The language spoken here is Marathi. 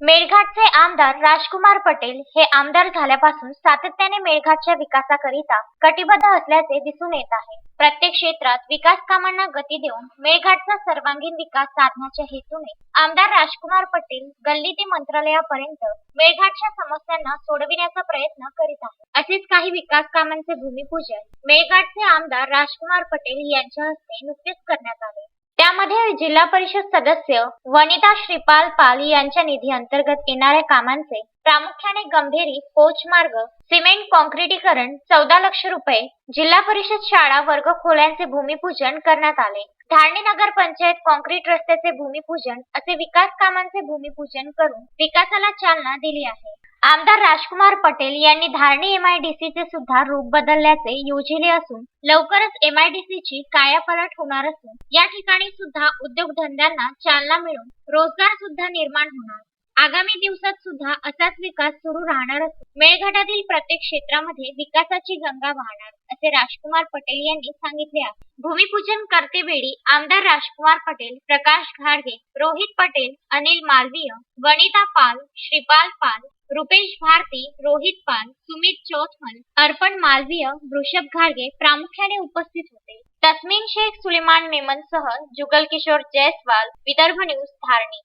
मेळघाटचे आमदार राजकुमार पटेल हे आमदार झाल्यापासून सातत्याने मेळघाटच्या विकासाकरिता कटिबद्ध असल्याचे दिसून येत आहे. प्रत्येक क्षेत्रात विकास कामांना गती देऊन मेळघाटचा सर्वांगीण विकास साधण्याच्या हेतूने आमदार राजकुमार पटेल गल्ली ते मंत्रालयापर्यंत मेळघाटच्या समस्यांना सोडविण्याचा प्रयत्न करीत आहे असेच काही विकास कामांचे भूमिपूजन मेळघाटचे आमदार राजकुमार पटेल यांच्या हस्ते नुकतेच करण्यात आले. यामध्ये जिल्हा परिषद सदस्य वनिता श्रीपाल पाल यांच्या निधी अंतर्गत येणाऱ्या कामांचे प्रामुख्याने गंभेरी कोच मार्ग सिमेंट कॉन्क्रिटीकरण चौदा लक्ष रुपये जिल्हा परिषद शाळा वर्ग खोल्यांचे भूमिपूजन करण्यात आले. धारणी नगर पंचायत कॉन्क्रीट रस्त्याचे भूमिपूजन असे विकास कामांचे भूमिपूजन करून विकासाला चालना दिली आहे. आमदार राजकुमार पटेल यांनी धारणी एमआयडीसीचे सुद्धा रूप बदलल्याचे योजिले असून लवकरच एमआयडीसीची कायापलट होणार असून या ठिकाणी सुद्धा उद्योगधंद्यांना चालना मिळून रोजगार सुद्धा निर्माण होणार आगामी दिवसात सुद्धा असाच विकास सुरू राहणार असून मेळघाटातील प्रत्येक क्षेत्रामध्ये विकासाची गंगा वाहणार असे राजकुमार पटेल यांनी सांगितले आहे. भूमिपूजन करतेवेळी आमदार राजकुमार पटेल प्रकाश घाडगे रोहित पटेल अनिल मालवीय वनिता पाल श्रीपाल पाल रुपेश भारती रोहित पाल सुमित चौथमल अर्पण मालवीय वृषभ घाडगे प्रामुख्याने उपस्थित होते. तस्मीन शेख सुलेमान मेमनसह जुगल किशोर जयस्वाल विदर्भ न्यूज धारणी.